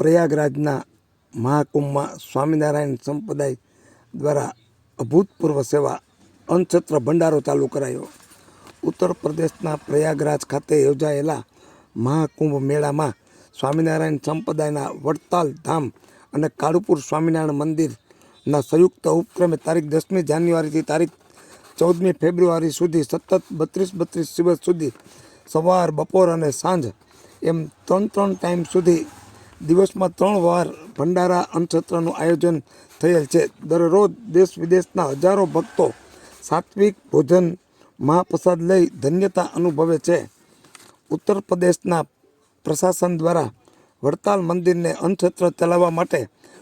પ્રયાગરાજના મહાકુંભમાં સ્વામિનારાયણ સંપ્રદાય દ્વારા અભૂતપૂર્વ સેવા અન્નછત્ર ભંડારો ચાલુ કરાયો. ઉત્તર પ્રદેશના પ્રયાગરાજ ખાતે યોજાયેલા મહાકુંભ મેળામાં સ્વામિનારાયણ સંપ્રદાયના વડતાલ ધામ અને કાળુપુર સ્વામિનારાયણ મંદિરના સંયુક્ત ઉપક્રમે તારીખ દસમી જાન્યુઆરીથી તારીખ ચૌદમી ફેબ્રુઆરી સુધી સતત બત્રીસ બત્રીસ દિવસ સુધી સવાર, બપોર અને સાંજ એમ ત્રણ ત્રણ ટાઈમ સુધી દિવસમાં ત્રણ વાર ભંડારા અન્નછત્રનું આયોજન થયેલ છે. દરરોજ દેશ વિદેશના હજારો ભક્તો સાત્વિક ભોજન, મહાપ્રસાદ લઈ ધન્યતા અનુભવે છે. ઉત્તર પ્રદેશના પ્રશાસન દ્વારા વડતાલ મંદિરને અન્નછત્ર ચલાવવા માટે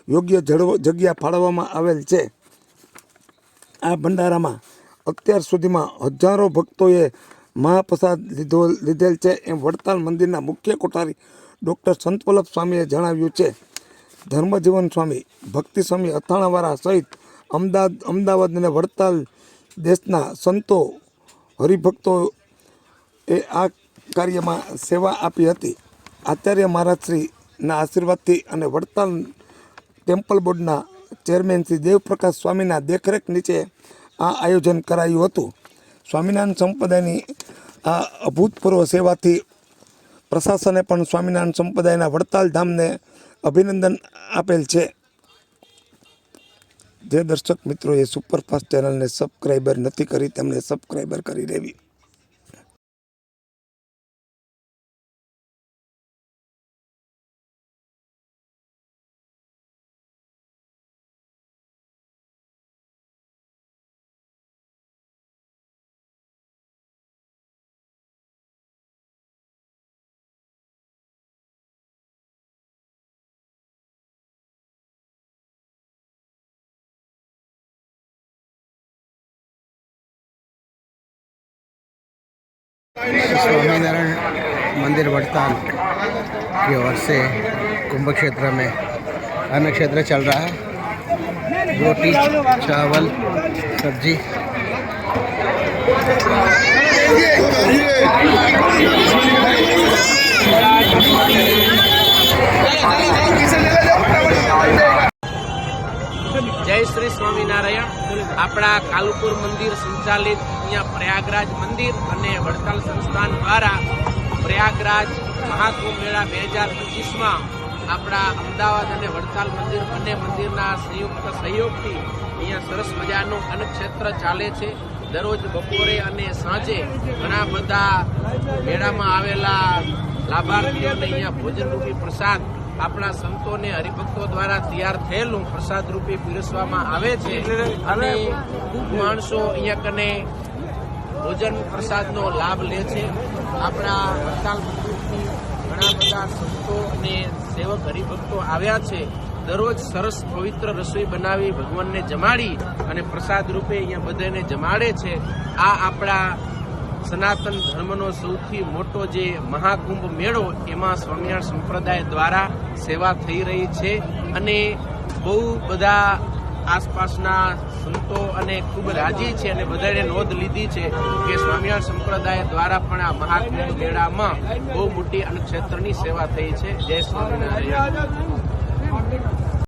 યોગ્ય જગ્યા ફાળવવામાં આવેલ છે. આ ભંડારામાં અત્યાર સુધીમાં હજારો ભક્તોએ મહાપ્રસાદ લીધો લીધેલ છે એમ વડતાલ મંદિરના મુખ્ય કોઠારી ડૉક્ટર સંત વલ્લભ સ્વામીએ જણાવ્યું છે. ધર્મજીવન સ્વામી, ભક્તિ સ્વામી અથાણાવાળા સહિત અમદાવાદ અમદાવાદ અને વડતાલ દેશના સંતો હરિભક્તો એ આ કાર્યમાં સેવા આપી હતી. આચાર્ય મહારાજ શ્રીના આશીર્વાદથી અને વડતાલ ટેમ્પલ બોર્ડના ચેરમેન શ્રી દેવપ્રકાશ સ્વામીના દેખરેખ નીચે આ આયોજન કરાયું હતું. સ્વામિનારાયણ સંપ્રદાયની આ અભૂતપૂર્વ સેવાથી પ્રશાસને પણ સ્વામિનારાયણ સંપ્રદાયના વડતાલ ધામને અભિનંદન આપેલ છે. જે દર્શક મિત્રોએ સુપરફાસ્ટ ચેનલને સબસ્ક્રાઈબર નથી કરી, તેમને સબસ્ક્રાઈબર કરી લેવી स्वामीनारायण मंदिर वड़ताल की ओर से कुंभ क्षेत्र में अन्न क्षेत्र चल रहा है। रोटी, चावल, सब्ज़ी। જય શ્રી સ્વામિનારાયણ. આપણા કાલુપુર મંદિર સંચાલિત અહીંયા પ્રયાગરાજ મંદિર અને વડતાલ સંસ્થાન દ્વારા પ્રયાગરાજ મહાકુંભ મેળા બે હજાર પચીસમાં આપણા અમદાવાદ અને વડતાલ મંદિર બંને મંદિરના સંયુક્ત સહયોગથી અહીંયા સરસ મજાનું અન્નક્ષેત્ર ચાલે છે. દરરોજ બપોરે અને સાંજે ઘણા બધા મેળામાં આવેલા લાભાર્થીઓને અહીંયા ભોજનરૂપી પ્રસાદ આપણા સંતોને હરિભક્તો દ્વારા તૈયાર થયેલું પ્રસાદ રૂપે પીરસવામાં આવે છે. અને ખૂબ માણસો અહીંયા કને ભોજન પ્રસાદનો લાભ લે છે. આપણા હડતાલ ઘણા બધા સંતો અને સેવક હરિભક્તો આવ્યા છે. દરરોજ સરસ પવિત્ર રસોઈ બનાવી ભગવાનને જમાડી અને પ્રસાદ રૂપે અહીંયા બધાને જમાડે છે. આ આપણા સનાતન ધર્મનો સૌથી મોટો જે મહાકુંભ મેળો એમાં સ્વામિનારાયણ સંપ્રદાય દ્વારા સેવા થઈ રહી છે. અને બહુ બધા આસપાસના સંતો અને ખૂબ રાજી છે અને બધાએ નોંધ લીધી છે કે સ્વામિનારાયણ સંપ્રદાય દ્વારા પણ આ મહાકુંભ મેળામાં બહુ મોટી અન્નક્ષેત્રની સેવા થઈ છે. જય સ્વામિનારાયણ.